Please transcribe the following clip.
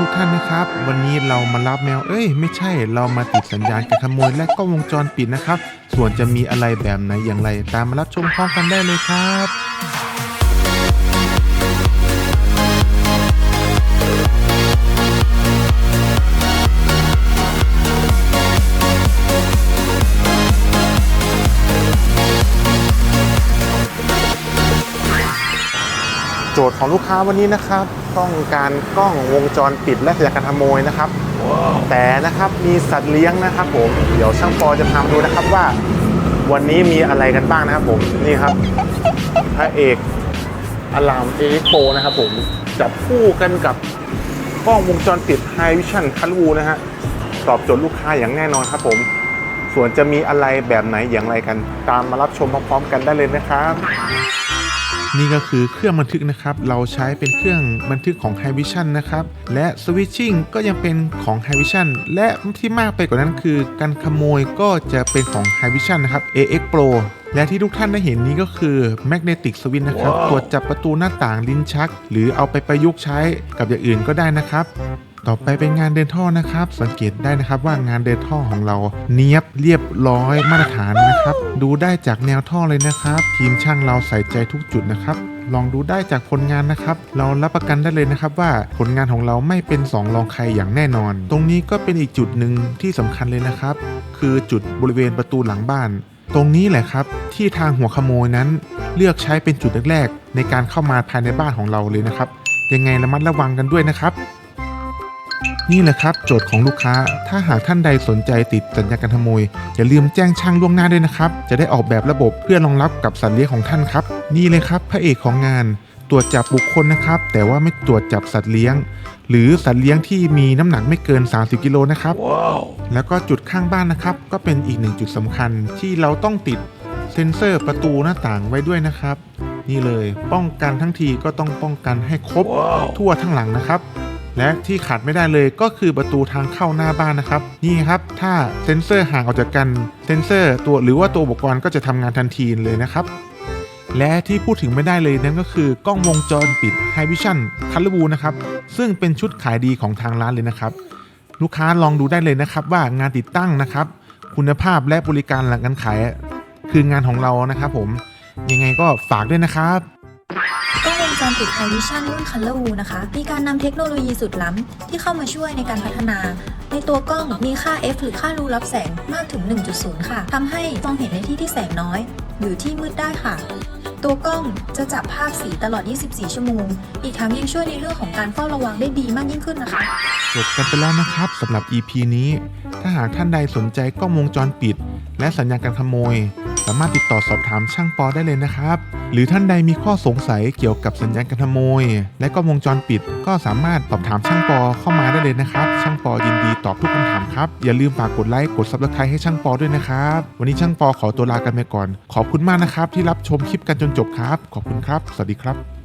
ทุกๆท่านนะครับ วันนี้เรามารับแมวเอ้ยไม่ใช่เรามาติดสัญญาณการขโมยและกล้องวงจรปิดนะครับ ส่วนจะมีอะไรแบบไหนอย่างไร ตามมารับชมพร้อมกันได้เลยครับ โจทย์ของลูกค้าวันนี้นะครับ ต้องการกล้องวงจรปิดและสัญญาการขโมยนะครับ แต่นะครับมีสัตว์เลี้ยงนะครับ ผมเดี๋ยวช่างปอจะพามาดูนะครับว่า วันนี้มีอะไรกันบ้างนะครับ ผมนี่ครับพระเอกอลามเอ็กโปนะครับผมจับคู่กันกับกล้องวงจรปิด High Vision คัลวูนะฮะตอบโจทย์ลูกค้าอย่างแน่นอนครับ ผม ส่วนจะมีอะไรแบบไหนอย่างไรกัน ตามมารับชมพร้อมๆกันได้เลยนะครับ นี่ก็คือเครื่องบันทึกนะครับ เราใช้เป็นเครื่องบันทึกของ High Vision นะครับ และ Switching ก็ยังเป็นของ High Vision และที่มากไปกว่านั้นคือการขโมยก็จะเป็นของ High Vision นะครับ AX Pro และที่ทุกท่านได้เห็นนี้ก็คือ Magnetic Switch นะครับตรวจจับประตูหน้าต่างลิ้นชัก หรือเอาไปประยุกต์ใช้กับอย่างอื่นก็ได้นะครับ ต่อไปเป็นงานเดินท่อนะครับ สังเกตได้นะครับว่างานเดินท่อของเราเนียบเรียบร้อยมาตรฐานนะครับ ดูได้จากแนวท่อเลยนะครับ ทีมช่างเราใส่ใจทุกจุดนะครับลองดูได้จากผลงานนะครับ เรารับประกันได้เลยนะครับว่าผลงานของเราไม่เป็นสองรองใครอย่างแน่นอน ตรงนี้ก็เป็นอีกจุดหนึ่งที่สำคัญเลยนะครับ คือจุดบริเวณประตูหลังบ้าน ตรงนี้แหละครับ ที่ทางหัวขโมยนั้น เลือกใช้เป็นจุดแรกๆในการเข้ามาภายในบ้านของเราเลยนะครับ ยังไงระมัดระวังกันด้วยนะครับ นี่แหละครับ โจทย์ของลูกค้า ถ้าหากท่านใดสนใจติดสัญญาการขโมย อย่าลืมแจ้งช่างล่วงหน้าด้วยนะครับ จะได้ออกแบบระบบเพื่อรองรับกับสัตว์เลี้ยงของท่านครับ นี่เลยครับ พระเอกของงาน ตรวจจับบุคคลนะครับ แต่ว่าไม่ตรวจจับสัตว์เลี้ยง หรือสัตว์เลี้ยงที่มีน้ำหนักไม่เกิน 30 กิโลนะครับแล้วก็จุดข้างบ้านนะครับ ก็เป็นอีกหนึ่งจุดสำคัญที่เราต้องติดเซ็นเซอร์ประตูหน้าต่างไว้ด้วยนะครับ นี่เลยป้องกันทั้งทีก็ต้องป้องกันให้ครบทั่วทั้งหลังนะครับ และที่ขาดไม่ได้เลยก็คือประตูทางเข้าหน้าบ้านนะครับ นี่ครับ ถ้าเซ็นเซอร์ห่างออกจากกันเซ็นเซอร์ตัวหรือว่าตัวอุปกรณ์ก็จะทำงานทันทีเลยนะครับและที่พูดถึงไม่ได้เลยนั่นก็คือกล้องวงจรปิด High Vision c o l o r b l u นะครับ ซึ่งเป็นชุดขายดีของทางร้านเลยนะครับ ลูกค้าลองดูได้เลยนะครับ ว่างานติดตั้งนะครับ คุณภาพและบริการหลังการขาย คืองานของเรานะครับผมยังไงก็ฝากด้วยนะครับ กล้องวงจรปิด High Vision รุ่น Color View นะคะ มีการนำเทคโนโลยีสุดล้ำที่เข้ามาช่วยในการพัฒนา ในตัวกล้องมีค่า f หรือค่ารูรับแสงมากถึง 1.0 ค่ะทำให้มองเห็นในที่ที่แสงน้อย หรือที่มืดได้ค่ะ ตัวกล้องจะจับภาพสีตลอด 24 ชั่วโมง อีกทั้งยังช่วยในเรื่องของการเฝ้าระวังได้ดีมากยิ่งขึ้นนะคะ จบกันไปแล้วนะครับสำหรับ EP นี้ ถ้าหากท่านใดสนใจกล้องวงจรปิด และสัญญาณการขโมย สามารถติดต่อสอบถามช่างปอได้เลยนะครับ หรือท่านใดมีข้อสงสัยเกี่ยวกับสัญญาณการขโมย และก็วงจรปิด ก็สามารถสอบถามช่างปอเข้ามาได้เลยนะครับ ช่างปอยินดีตอบทุกคำถามครับ อย่าลืมฝากกดไลค์กดซับสไครต์ให้ช่างปอด้วยนะครับ วันนี้ช่างปอขอตัวลากันไปก่อน ขอบคุณมากนะครับที่รับชมคลิปกันจนจบครับ ขอบคุณครับ สวัสดีครับ